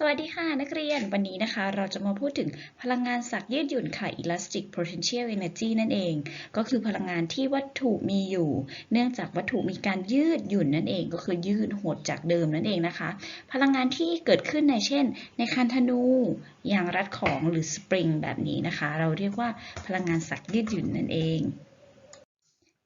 สวัสดีค่ะนักเรียนวันนี้นะคะ เราจะมาพูดถึงพลังงานสักยืดหยุ่นค่ะ elastic potential energy นั่นเอง ก็คือพลังงานที่วัตถุมีอยู่ เนื่องจากวัตถุมีการยืดหยุ่นนั่นเองก็คือยืดหดจากเดิมนั่นเองนะคะ พลังงานที่เกิดขึ้นในเช่น ในคานธนูยางรัดของหรือสปริงแบบนี้นะคะ เราเรียกว่าพลังงานสักยืดหยุ่นนั่นเอง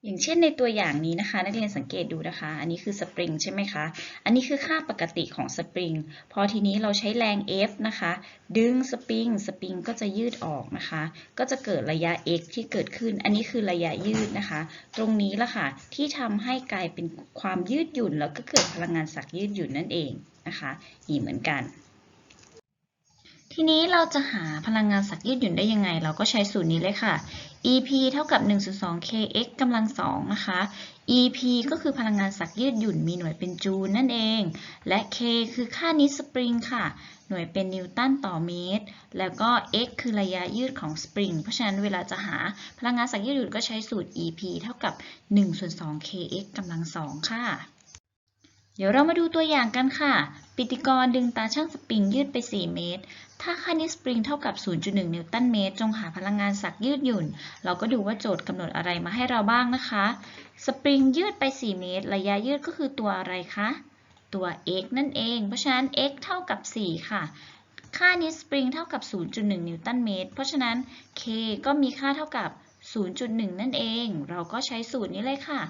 อย่างเช่นในตัวอย่างนี้นะคะ นักเรียนสังเกตดูนะคะ อันนี้คือสปริงใช่ไหมคะ อันนี้คือค่าปกติของสปริง พอทีนี้เราใช้แรง F นะคะ ดึงสปริง สปริงก็จะยืดออกนะคะ ก็จะเกิดระยะ x ที่เกิดขึ้น อันนี้คือระยะยืดนะคะ ตรงนี้ละค่ะ ที่ทำให้กลายเป็นความยืดหยุ่น แล้วก็เกิดพลังงานสักยืดหยุ่นนั่นเองนะคะ นี่เหมือนกัน ทีนี้เราจะหาพลังงานสักยืดหยุ่นได้ยังไง เราก็ใช้สูตรนี้เลยค่ะ EP เท่ากับ 1.2 kx กำลัง2นะคะ EP ก็คือพลังงานสักยืดหยุ่นมีหน่วยเป็นจูลนั่นเอง และ k คือค่านิสปริงค่ะ หน่วยเป็นนิวตันต่อเมตร แล้วก็ x คือระยะยืดของสปริง เพราะฉะนั้นเวลาจะหาพลังงานสักยืดหยุ่นก็ใช้สูตร EP เท่ากับ1ส่วน2 kx กำลัง2ค่ะ เดี๋ยวเรามาดูตัวอย่างกันค่ะ ปิติกรดึงตาช่างสปริงยืดไป 4 เมตร ถ้าค่านิสปริงเท่ากับ 0.1 นิวตันเมตร จงหาพลังงานสักยืดหยุ่น เราก็ดูว่าโจทย์กำหนดอะไรมาให้เราบ้างนะคะ สปริงยืดไป 4 เมตร ระยะยืดก็คือตัวอะไรคะ ตัว x นั่นเอง เพราะฉะนั้น x เท่ากับ 4 ค่ะ ค่านิสปริงเท่ากับ 0.1 นิวตันเมตร เพราะฉะนั้น k ก็มีค่าเท่ากับ0.1 0.1 นั่นเอง เราก็ใช้สูตรนี้เลยค่ะ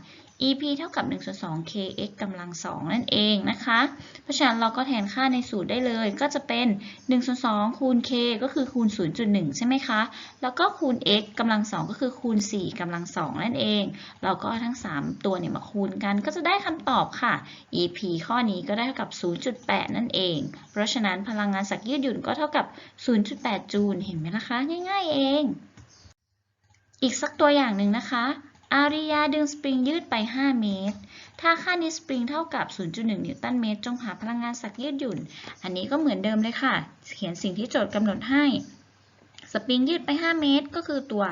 EP เท่ากับ1ส่วน2 kx กำลัง 2 นั่นเองนะคะ เพราะฉะนั้นเราก็แทนค่าในสูตรได้เลย ก็จะเป็น1ส่วน2คูณ k ก็คือคูณ 0.1 ใช่ไหมคะ แล้วก็คูณ x กำลัง 2 ก็คือคูณ 4กำลัง 2 นั่นเอง เราก็ทั้ง 3 ตัวเนี่ยมาคูณกันก็จะได้คำตอบค่ะ EP ข้อนี้ก็ได้เท่ากับ 0.8 นั่นเอง เพราะฉะนั้นพลังงานสักยืดหยุ่นก็เท่ากับ 0.8 จูล เห็นไหมล่ะคะ ง่ายๆเอง อีกสักตัวอย่างหนึ่งนะคะ อาริยาดึงสปริงยืดไป 5 เมตร ถ้าค่านี้สปริงเท่ากับ 0.1 นิวตันเมตร จงหาพลังงานสักยืดหยุ่น อันนี้ก็เหมือนเดิมเลยค่ะ เขียนสิ่งที่โจทย์กำหนดให้ สปริงยืดไป 5 เมตร ก็คือตัว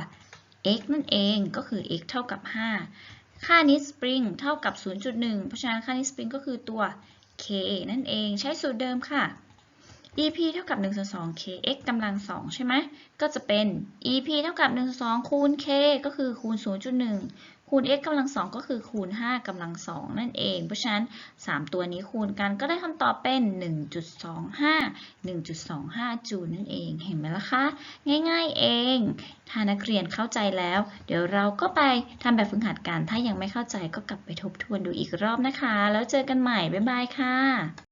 x นั่นเอง ก็คือ x เท่ากับ 5 ค่านี้สปริงเท่ากับ 0.1 เพราะฉะนั้นค่านี้สปริงก็คือตัว k นั่นเอง ใช้สูตรเดิมค่ะ EP เท่ากับ1ส่วน2 kx กำลัง2ใช่ไหม ก็จะเป็น EP เท่ากับ1ส่วน2คูณ k ก็คือคูณ 0.1 คูณ x กำลัง2ก็คือคูณ 5กำลัง2นั่นเอง เพราะฉะนั้น 3 ตัวนี้คูณกันก็ได้คำตอบเป็น 1.25 1.25 จูลนั่นเอง เห็นไหมล่ะคะ ง่ายๆเอง ถ้านักเรียนเข้าใจแล้ว เดี๋ยวเราก็ไปทำแบบฝึกหัดกัน ถ้ายังไม่เข้าใจก็กลับไปทบทวนดูอีกรอบนะคะ แล้วเจอกันใหม่ บ๊ายบายค่ะ